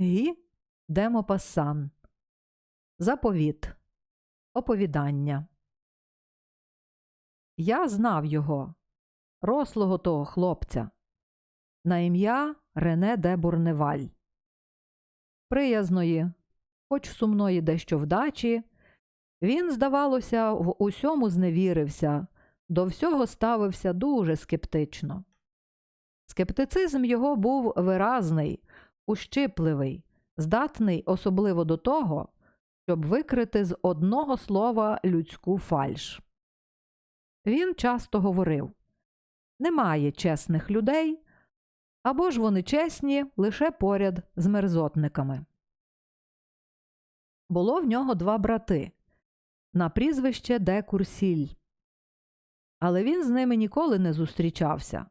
Гі Демопасан. Заповіт. Оповідання. Я знав його, рослого того хлопця, на ім'я Рене де Бурневаль. Приязної, хоч сумної дещо вдачі, він, здавалося, в усьому зневірився, до всього ставився дуже скептично. Скептицизм його був виразний, ущипливий, здатний особливо до того, щоб викрити з одного слова людську фальш. Він часто говорив немає чесних людей, або ж вони чесні лише поряд з мерзотниками. Було в нього два брати на прізвище Де Курсіль. Але він з ними ніколи не зустрічався.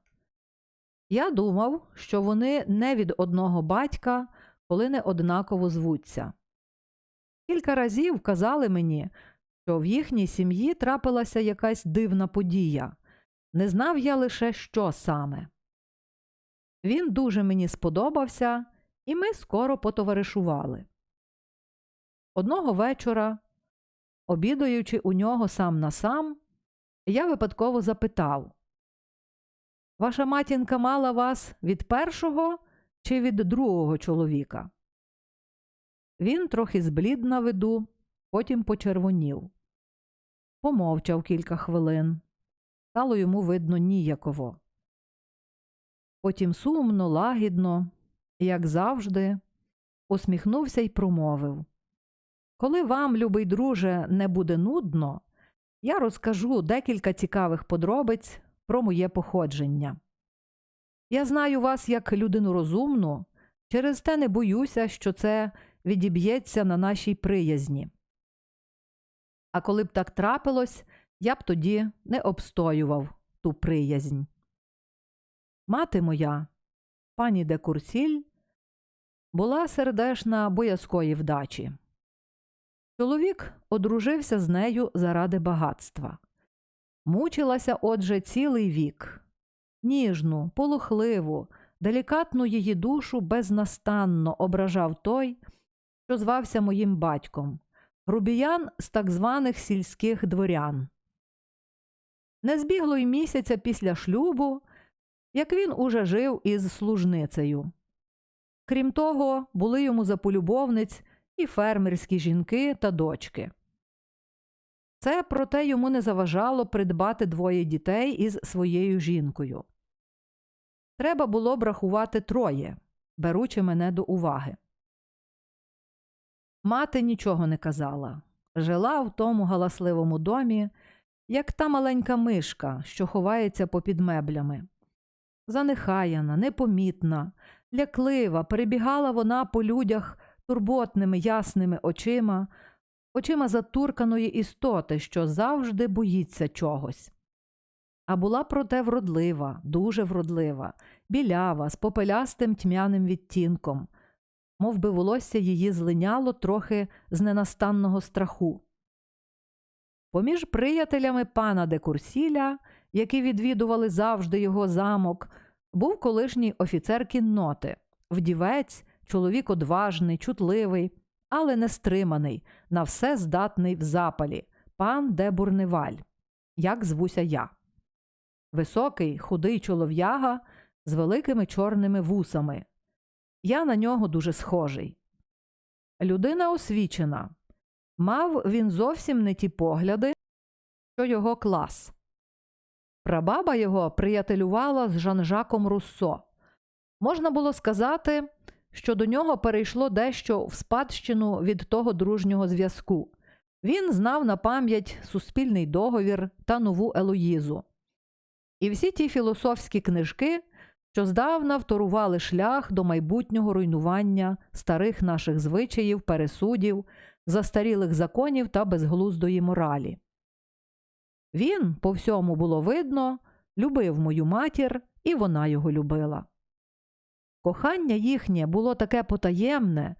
Я думав, що вони не від одного батька, коли не однаково звуться. Кілька разів казали мені, що в їхній сім'ї трапилася якась дивна подія. Не знав я лише, що саме. Він дуже мені сподобався, і ми скоро потоваришували. Одного вечора, обідаючи у нього сам на сам, я випадково запитав Ваша матінка мала вас від першого чи від другого чоловіка? Він трохи зблід на виду, потім почервонів. Помовчав кілька хвилин. Стало йому видно ніяково. Потім сумно, лагідно, як завжди, усміхнувся й промовив Коли вам, любий друже, не буде нудно, я розкажу декілька цікавих подробиць про моє походження. Я знаю вас як людину розумну, через те не боюся, що це відіб'ється на нашій приязні. А коли б так трапилось, я б тоді не обстоював ту приязнь. Мати моя, пані де Курсіль, була сердешна боязкої вдачі. Чоловік одружився з нею заради багатства. Мучилася, отже, цілий вік. Ніжну, полохливу, делікатну її душу безнастанно ображав той, що звався моїм батьком, грубіян з так званих сільських дворян. Не збігло й місяця після шлюбу, як він уже жив із служницею. Крім того, були йому за полюбовниць і фермерські жінки та дочки. Це, проте, йому не заважало придбати двоє дітей із своєю жінкою. Треба було б рахувати троє, беручи мене до уваги. Мати нічого не казала. Жила в тому галасливому домі, як та маленька мишка, що ховається попід меблями. Занехаяна, непомітна, ляклива, перебігала вона по людях турботними ясними очима, очима затурканої істоти, що завжди боїться чогось. А була проте вродлива, дуже вродлива, білява, з попелястим тьмяним відтінком, мов би волосся її злиняло трохи з ненастанного страху. Поміж приятелями пана де Курсіля, які відвідували завжди його замок, був колишній офіцер кінноти, вдівець, чоловік одважний, чутливий, але не стриманий, на все здатний в запалі, пан де Бурневаль, як звуся я. Високий, худий чолов'яга з великими чорними вусами. Я на нього дуже схожий. Людина освічена. Мав він зовсім не ті погляди, що його клас. Прабаба його приятелювала з Жан-Жаком Руссо. Можна було сказати, що до нього перейшло дещо в спадщину від того дружнього зв'язку. Він знав на пам'ять суспільний договір та нову Елоїзу. І всі ті філософські книжки, що здавна вторували шлях до майбутнього руйнування старих наших звичаїв, пересудів, застарілих законів та безглуздої моралі. Він, по всьому було видно, любив мою матір, і вона його любила. Кохання їхнє було таке потаємне,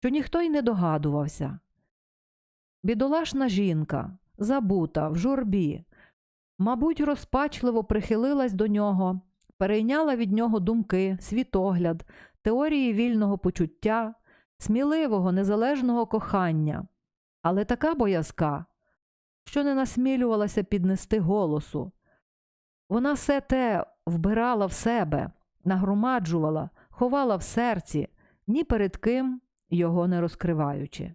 що ніхто й не догадувався. Бідолашна жінка, забута, в журбі, мабуть, розпачливо прихилилась до нього, перейняла від нього думки, світогляд, теорії вільного почуття, сміливого, незалежного кохання, але така боязка, що не насмілювалася піднести голосу. Вона все те вбирала в себе, нагромаджувала, ховала в серці, ні перед ким його не розкриваючи.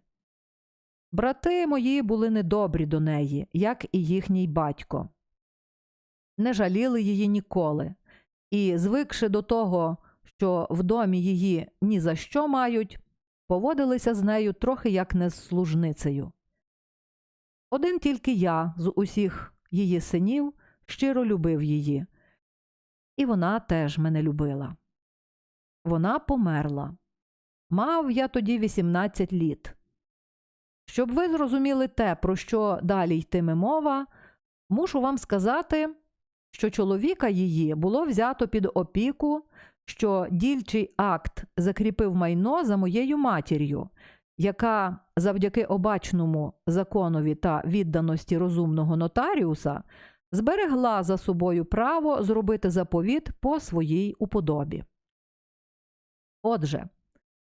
Брати мої були недобрі до неї, як і їхній батько. Не жаліли її ніколи, і, звикши до того, що в домі її ні за що мають, поводилися з нею трохи як не з служницею. Один тільки я з усіх її синів щиро любив її, і вона теж мене любила. Вона померла. Мав я тоді 18 літ. Щоб ви зрозуміли те, про що далі йтиме мова, мушу вам сказати, що чоловіка її було взято під опіку, що дільчий акт закріпив майно за моєю матір'ю, яка завдяки обачному законові та відданості розумного нотаріуса зберегла за собою право зробити заповіт по своїй уподобі. Отже,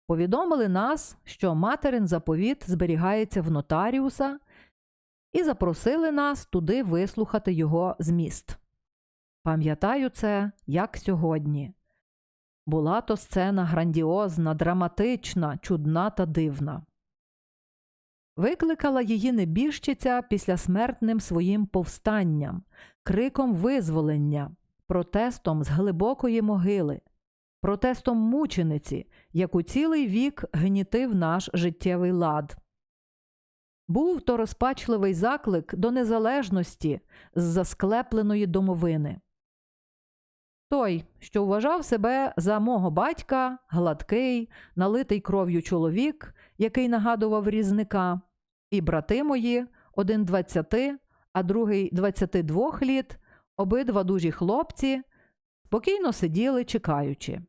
повідомили нас, що материн заповіт зберігається в нотаріуса, і запросили нас туди вислухати його зміст. Пам'ятаю це, як сьогодні. Була то сцена грандіозна, драматична, чудна та дивна. Викликала її небіжчиця після смертним своїм повстанням, криком визволення, протестом з глибокої могили, протестом мучениці, яку цілий вік гнітив наш життєвий лад. Був то розпачливий заклик до незалежності з засклепленої домовини. Той, що вважав себе за мого батька, гладкий, налитий кров'ю чоловік, який нагадував різника, і брати мої, один двадцяти, а другий двадцяти двох літ, обидва дужі хлопці, спокійно сиділи, чекаючи.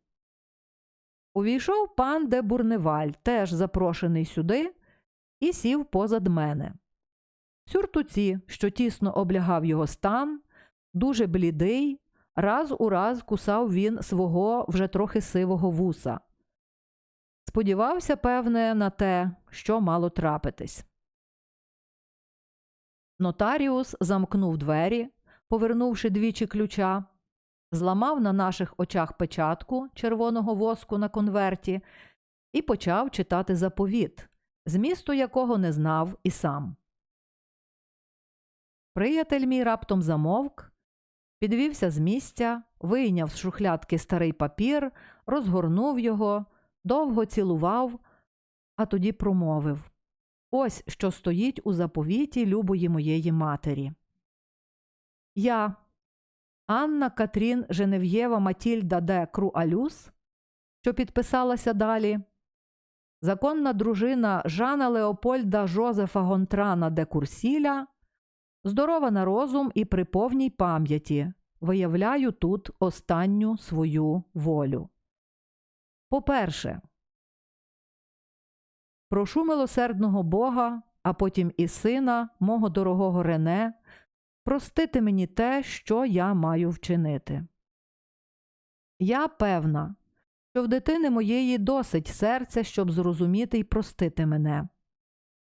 Увійшов пан де Бурневаль, теж запрошений сюди, і сів позад мене. Сюртуці, що тісно облягав його стан, дуже блідий, раз у раз кусав він свого вже трохи сивого вуса. Сподівався, певне, на те, що мало трапитись. Нотаріус замкнув двері, повернувши двічі ключа, зламав на наших очах печатку червоного воску на конверті і почав читати заповіт, змісту якого не знав і сам. Приятель мій раптом замовк, підвівся з місця, вийняв з шухлядки старий папір, розгорнув його, довго цілував, а тоді промовив Ось що стоїть у заповіті любої моєї матері. Я, Анна Катрін Женев'єва Матільда де Круалюс, що підписалася далі, законна дружина Жана Леопольда Жозефа Гонтрана де Курсіля, здорова на розум і при повній пам'яті, виявляю тут останню свою волю. По-перше, прошу милосердного Бога, а потім і сина, мого дорогого Рене, простити мені те, що я маю вчинити. Я певна, що в дитини моєї досить серця, щоб зрозуміти й простити мене.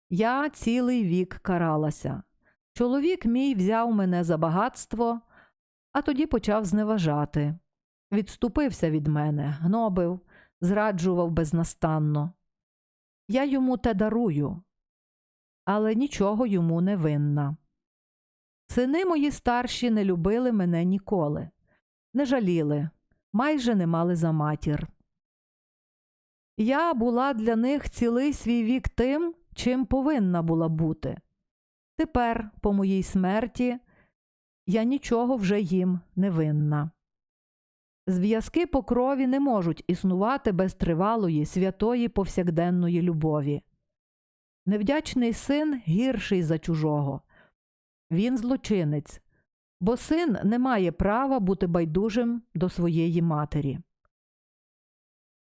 Я цілий вік каралася. Чоловік мій взяв мене за багатство, а тоді почав зневажати. Відступився від мене, гнобив, зраджував безнастанно. Я йому те дарую, але нічого йому не винна. Сини мої старші не любили мене ніколи, не жаліли, майже не мали за матір. Я була для них цілий свій вік тим, чим повинна була бути. Тепер, по моїй смерті, я нічого вже їм не винна. Зв'язки по крові не можуть існувати без тривалої, святої повсякденної любові. Невдячний син гірший за чужого. Він злочинець, бо син не має права бути байдужим до своєї матері.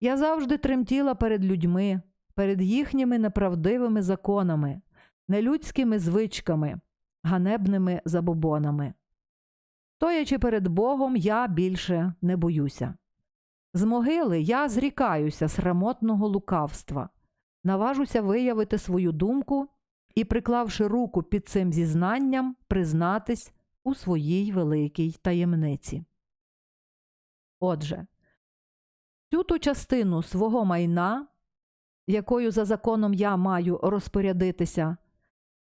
Я завжди тремтіла перед людьми, перед їхніми неправдивими законами, нелюдськими звичками, ганебними забобонами. Стоячи перед Богом, я більше не боюся. З могили я зрікаюся срамотного лукавства. наважуся виявити свою думку і, приклавши руку під цим зізнанням, признатись у своїй великій таємниці. Отже, цю ту частину свого майна, якою за законом я маю розпорядитися,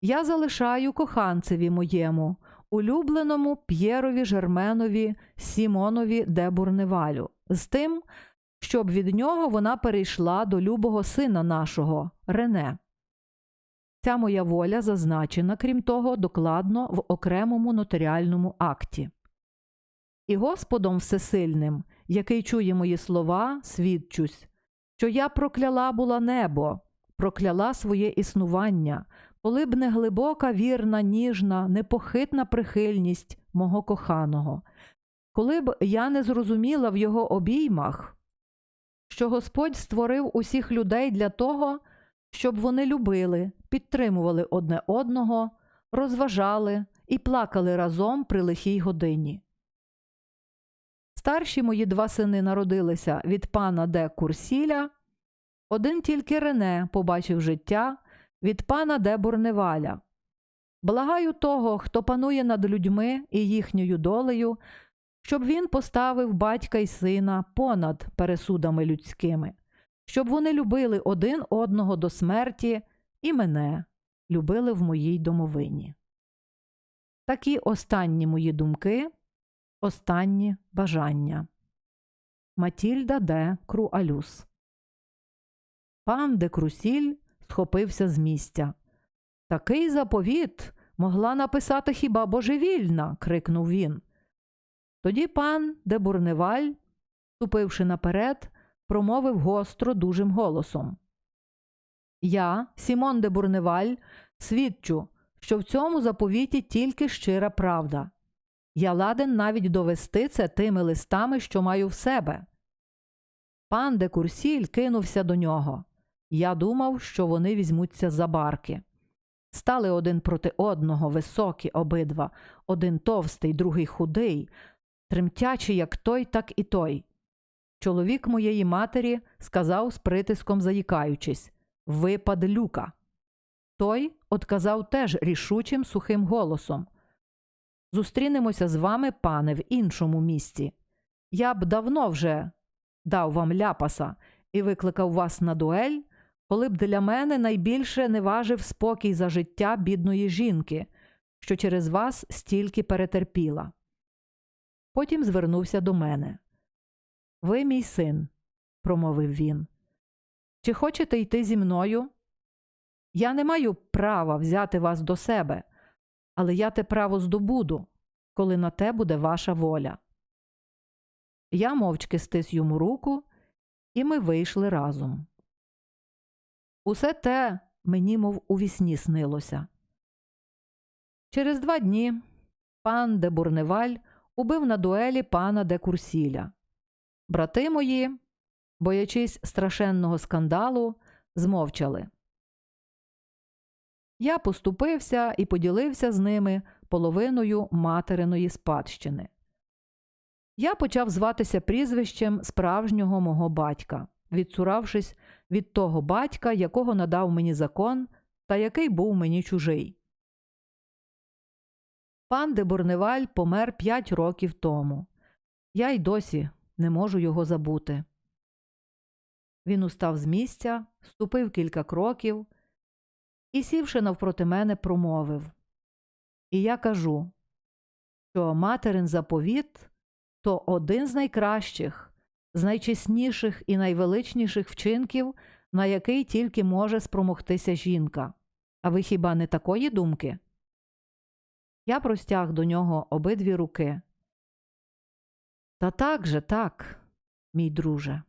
я залишаю коханцеві моєму, улюбленому П'єрові Жерменові Сімонові де Бурневалю, з тим, щоб від нього вона перейшла до любого сина нашого Рене. Ця моя воля зазначена, крім того, докладно в окремому нотаріальному акті. І Господом Всесильним, який чує мої слова, свідчусь, що я прокляла була небо, прокляла своє існування, коли б не глибока, вірна, ніжна, непохитна прихильність мого коханого, коли б я не зрозуміла в його обіймах, що Господь створив усіх людей для того, щоб вони любили, підтримували одне одного, розважали і плакали разом при лихій годині. Старші мої два сини народилися від пана де Курсіля, один тільки Рене побачив життя від пана де Бурневаля. Благаю того, хто панує над людьми і їхньою долею, щоб він поставив батька й сина понад пересудами людськими, щоб вони любили один одного до смерті і мене любили в моїй домовині. Такі останні мої думки, останні бажання. Матільда де Круалюс. Пан де Крусіль схопився з місця. Такий заповіт могла написати хіба божевільна. крикнув він. Тоді пан де Бурневаль, ступивши наперед, промовив гостро дужим голосом. Я, Сімон де Бурневаль, свідчу, що в цьому заповіті тільки щира правда. Я ладен навіть довести це тими листами, що маю в себе. Пан де Курсіль кинувся до нього. Я думав, що вони візьмуться за барки. Стали один проти одного, високі обидва, один товстий, другий худий, тремтячий, як той, так і той. Чоловік моєї матері сказав з притиском заїкаючись Випад люка. Той отказав теж рішучим сухим голосом. Зустрінемося з вами, пане, в іншому місці. Я б давно вже дав вам ляпаса і викликав вас на дуель, коли б для мене найбільше не важив спокій за життя бідної жінки, що через вас стільки перетерпіла. Потім звернувся до мене. Ви мій син, промовив він. Чи хочете йти зі мною? Я не маю права взяти вас до себе, але я те право здобуду, коли на те буде ваша воля. Я мовчки стис йому руку, і ми вийшли разом. Усе те мені, мов у вісні снилося. Через два дні пан де Бурневаль убив на дуелі пана де Курсіля. Брати мої, боячись страшенного скандалу, змовчали. Я поступився і поділився з ними половиною материної спадщини. Я почав зватися прізвищем справжнього мого батька, відцуравшись від того батька, якого надав мені закон та який був мені чужий. Пан де Бурневаль помер п'ять років тому. Я й досі не можу його забути. Він устав з місця, ступив кілька кроків і, сівши навпроти мене, промовив І я кажу, що материн заповіт то один з найкращих, з найчесніших і найвеличніших вчинків, на який тільки може спромогтися жінка. А ви хіба не такої думки? Я простяг до нього обидві руки. Та так же, так, мій друже.